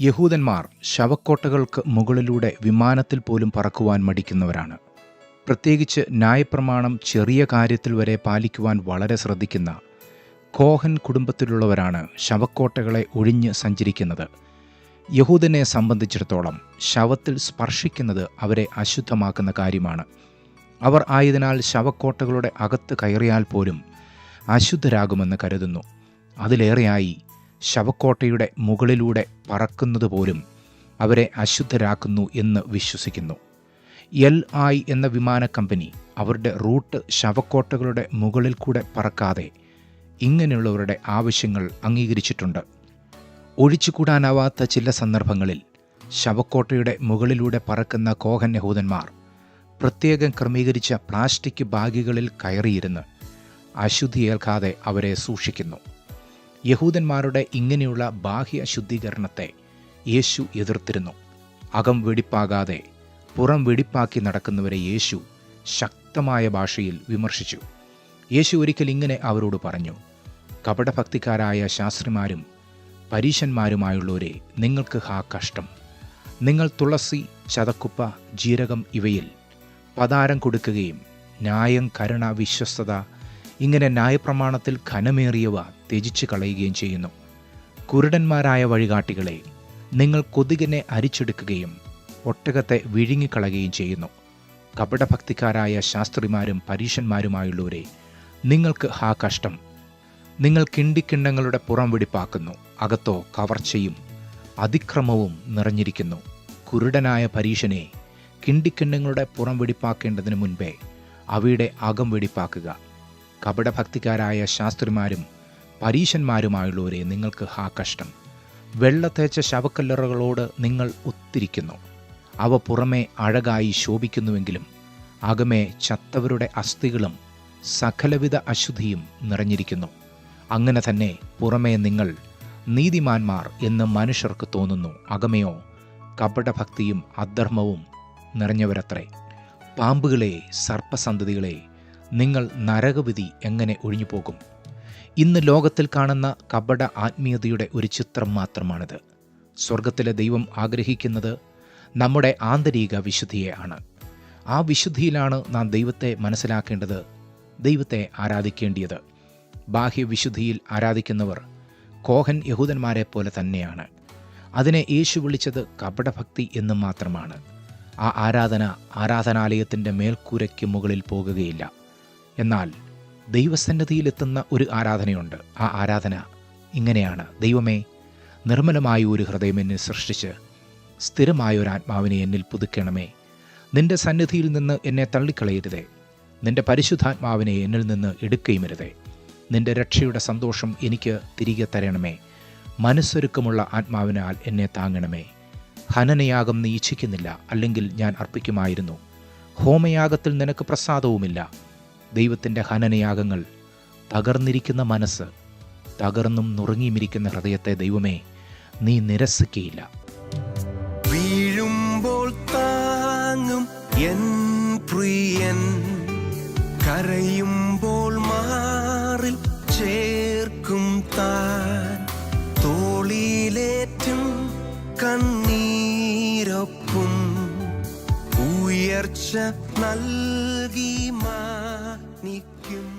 യഹൂദന്മാർ ശവക്കോട്ടകൾക്ക് മുകളിലൂടെ വിമാനത്തിൽ പോലും പറക്കുവാൻ മടിക്കുന്നവരാണ്. പ്രത്യേകിച്ച് ന്യായപ്രമാണം ചെറിയ കാര്യത്തിൽ വരെ പാലിക്കുവാൻ വളരെ ശ്രദ്ധിക്കുന്ന കോഹൻ കുടുംബത്തിലുള്ളവരാണ് ശവക്കോട്ടകളെ ഒഴിഞ്ഞ് സഞ്ചരിക്കുന്നത്. യഹൂദനെ സംബന്ധിച്ചിടത്തോളം ശവത്തിൽ സ്പർശിക്കുന്നത് അവരെ അശുദ്ധമാക്കുന്ന കാര്യമാണ്. അവർ ആയതിനാൽ ശവക്കോട്ടകളുടെ അകത്ത് കയറിയാൽ പോലും അശുദ്ധരാകുമെന്ന് കരുതുന്നു. അതിലേറെയായി ശവക്കോട്ടയുടെ മുകളിലൂടെ പറക്കുന്നത് പോലും അവരെ അശുദ്ധരാക്കുന്നു എന്ന് വിശ്വസിക്കുന്നു. എൽ ഐ എന്ന വിമാന കമ്പനി അവരുടെ റൂട്ട് ശവക്കോട്ടകളുടെ മുകളിൽ കൂടെ പറക്കാതെ ഇങ്ങനെയുള്ളവരുടെ ആവശ്യങ്ങൾ അംഗീകരിച്ചിട്ടുണ്ട്. ഒഴിച്ചുകൂടാനാവാത്ത ചില സന്ദർഭങ്ങളിൽ ശവക്കോട്ടയുടെ മുകളിലൂടെ പറക്കുന്ന കോഹൻ യഹൂദന്മാർ പ്രത്യേകം ക്രമീകരിച്ച പ്ലാസ്റ്റിക് ബാഗുകളിൽ കയറിയിരുന്ന് അശുദ്ധിയേൽക്കാതെ അവരെ സൂക്ഷിക്കുന്നു. യഹൂദന്മാരുടെ ഇങ്ങനെയുള്ള ബാഹ്യ ശുദ്ധീകരണത്തെ യേശു എതിർത്തിരുന്നു. അകം വെടിപ്പാകാതെ പുറം വെടിപ്പാക്കി നടക്കുന്നവരെ യേശു ശക്തമായ ഭാഷയിൽ വിമർശിച്ചു. യേശു ഒരിക്കൽ ഇങ്ങനെ അവരോട് പറഞ്ഞു കപടഭക്തിക്കാരായ ശാസ്ത്രിമാരും പരീശന്മാരുമായുള്ളവരെ നിങ്ങൾക്ക് ഹാ കഷ്ടം. നിങ്ങൾ തുളസി ചതക്കുപ്പ ജീരകം ഇവയിൽ പതാരം കൊടുക്കുകയും ന്യായം കരുണ വിശ്വസ്തത ഇങ്ങനെ ന്യായപ്രമാണത്തിൽ ഘനമേറിയവ ത്യജിച്ചു കളയുകയും ചെയ്യുന്നു. കുരുടന്മാരായ വഴികാട്ടികളെ നിങ്ങൾ കൊതുകിനെ അരിച്ചെടുക്കുകയും ഒട്ടകത്തെ വിഴുങ്ങിക്കളയുകയും ചെയ്യുന്നു. കപടഭക്തിക്കാരായ ശാസ്ത്രിമാരും പരീഷന്മാരുമായുള്ളവരെ നിങ്ങൾക്ക് ഹാ കഷ്ടം. നിങ്ങൾ കിണ്ടിക്കിണ്ണങ്ങളുടെ പുറം വെടിപ്പാക്കുന്നു അകത്തോ കവർച്ചയും അതിക്രമവും നിറഞ്ഞിരിക്കുന്നു. കുരുടനായ പരീഷനെ കിണ്ടിക്കിണ്ണങ്ങളുടെ പുറം വെടിപ്പാക്കേണ്ടതിന് മുൻപേ അവയുടെ അകം വെടിപ്പാക്കുക. കപടഭക്തിക്കാരായ ശാസ്ത്രിമാരും പരീശന്മാരുമായുള്ളവരെ നിങ്ങൾക്ക് ഹാ കഷ്ടം. വെള്ളത്തേച്ച ശവക്കല്ലറുകളോട് നിങ്ങൾ ഒത്തിരിക്കുന്നു. അവ പുറമേ അഴകായി ശോഭിക്കുന്നുവെങ്കിലും അകമേ ചത്തവരുടെ അസ്ഥികളും സകലവിധ അശുദ്ധിയും നിറഞ്ഞിരിക്കുന്നു. അങ്ങനെ തന്നെ പുറമേ നിങ്ങൾ നീതിമാന്മാർ എന്ന് മനുഷ്യർക്ക് തോന്നുന്നു. അകമയോ കപടഭക്തിയും അധർമ്മവും നിറഞ്ഞവരത്രേ. പാമ്പുകളെ സർപ്പസന്തതികളെ നിങ്ങൾ നരകവിധി എങ്ങനെ ഒഴിഞ്ഞുപോകും? ഇന്ന് ലോകത്തിൽ കാണുന്ന കപട ആത്മീയതയുടെ ഒരു ചിത്രം മാത്രമാണിത്. സ്വർഗത്തിലെ ദൈവം ആഗ്രഹിക്കുന്നത് നമ്മുടെ ആന്തരിക വിശുദ്ധിയെ ആണ്. ആ വിശുദ്ധിയിലാണ് നാം ദൈവത്തെ മനസ്സിലാക്കേണ്ടത് ദൈവത്തെ ആരാധിക്കേണ്ടിയത്. ബാഹ്യവിശുദ്ധിയിൽ ആരാധിക്കുന്നവർ കോഹൻ യഹൂദന്മാരെ പോലെ തന്നെയാണ്. അതിനെ യേശു വിളിച്ചത് കപടഭക്തി എന്ന് മാത്രമാണ്. ആ ആരാധന ആരാധനാലയത്തിന്റെ മേൽക്കൂരയ്ക്ക് മുകളിൽ പോകുകയില്ല. എന്നാൽ ദൈവസന്നിധിയിലെത്തുന്ന ഒരു ആരാധനയുണ്ട്. ആ ആരാധന ഇങ്ങനെയാണ്. ദൈവമേ നിർമ്മലമായ ഒരു ഹൃദയം എന്നെ സൃഷ്ടിച്ച് സ്ഥിരമായ ഒരു ആത്മാവിനെ എന്നിൽ പുതുക്കണമേ. നിന്റെ സന്നിധിയിൽ നിന്ന് എന്നെ തള്ളിക്കളയരുതേ. നിന്റെ പരിശുദ്ധാത്മാവിനെ എന്നിൽ നിന്ന് എടുക്കുകയുമരുതേ നിന്റെ രക്ഷയുടെ സന്തോഷം എനിക്ക് തിരികെ തരണമേ. മനസ്സൊരുക്കമുള്ള ആത്മാവിനാൽ എന്നെ താങ്ങണമേ. ഹനനയാഗം നീ ഇച്ഛിക്കുന്നില്ല അല്ലെങ്കിൽ ഞാൻ അർപ്പിക്കുമായിരുന്നു. ഹോമയാഗത്തിൽ നിനക്ക് പ്രസാദവുമില്ല. ദൈവത്തിന്റെ ഹനനയാഗങ്ങൾ തകർന്നിരിക്കുന്ന മനസ്സ് തകർന്നും നുറുങ്ങിയുമിരിക്കുന്ന ഹൃദയത്തെ ദൈവമേ നീ നിരസിക്കയില്ല. വീഴുമ്പോൾ താങ്ങും എൻ പ്രിയൻ കരയുമ്പോൾ മാറിൽ ചേർക്കും താൻ. തോളിലേറ്റും കണ്ണീരൊപ്പും ഉയർച്ച നൽകി മാനിക്കും.